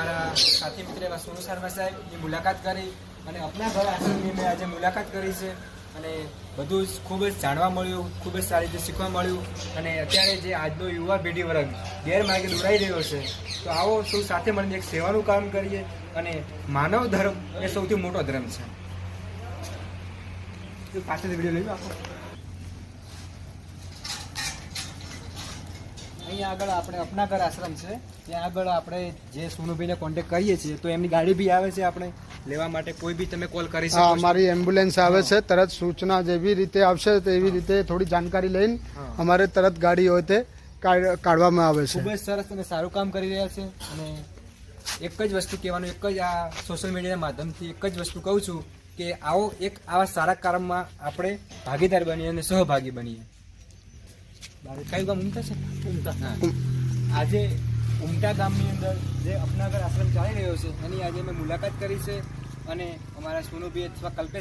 અમારા સાથી મિત્ર એવા સોનુ શર્મા સાહેબની મુલાકાત કરી અને અપના ઘર આશ્રમની મેં આજે મુલાકાત કરી છે અને બધું જ ખૂબ જ જાણવા મળ્યું, ખૂબ જ સારી રીતે શીખવા મળ્યું અને અત્યારે જે આજનો યુવા પેઢી વર્ગ ગેરમાર્ગે દોરાઈ રહ્યો છે, તો આવો સૌ સાથે મળીને એક સેવાનું કામ કરીએ અને માનવ ધર્મ એ સૌથી મોટો ધર્મ છે. પાછળથી વીડિયો લઈ લો અહીંયા આગળ આપણે અપનાગર આશ્રમ છે ત્યાં આગળ આપણે જે સોનુભાઈને કોન્ટેક્ટ કરીએ છીએ તો એમની ગાડી બી આવે છે આપણે લેવા માટે. કોઈ બી તમે કોલ કરી શકો અમારી એમ્બ્યુલન્સ આવે છે તરત સૂચના જેવી રીતે આવશે તેવી રીતે થોડી જાણકારી લઈને અમારે તરત ગાડી હોય તે કાઢ- કાઢવામાં આવે ખૂબ છે જ સરસ અને સારું કામ કરી રહ્યા છે અને એક જ વસ્તુ કહેવાનું એક જ આ સોશિયલ મીડિયાના માધ્યમથી એક જ વસ્તુ કહું છું કે આવો એક આવા સારા કામમાં આપણે ભાગીદાર બનીએ અને સહભાગી બનીએ. કયું ગામ ઉમટા છે? ઉમટા. આજે ઉમટા ગામની અંદર જે અપનાગર આશ્રમ ચાલી રહ્યો છે એની આજે મેં મુલાકાત કરી છે અને અમારા સોનુભાઈ અથવા કલ્પેશ